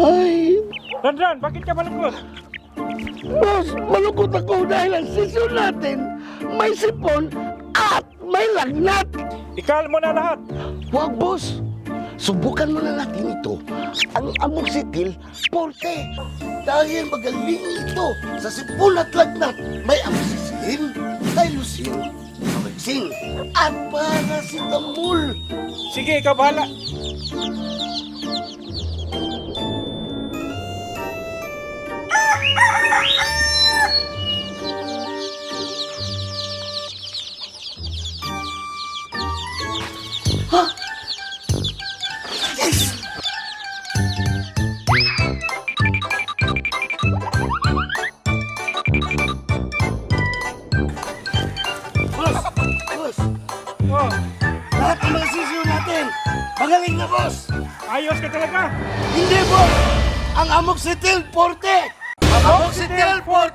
Ay, Ranran, bakit ka malungkot? boss, malungkot ako dahil ang sesyon natin may sipon at may lagnat. Ikal mo na lahat. Huwag, boss. Subukan mo na natin ito. Ang amoxicil forte. Dahil magaling ito sa sipon at lagnat. May amoxicillin, tylosin, amexin, at paracetamol. Sige, ikaw bahala. Boss! Oh, Lahat ng mga sisiyo natin, magaling na, boss! ayos ka talaga. Hindi, boss! Ang amoxicillin forte! Amoxicillin forte!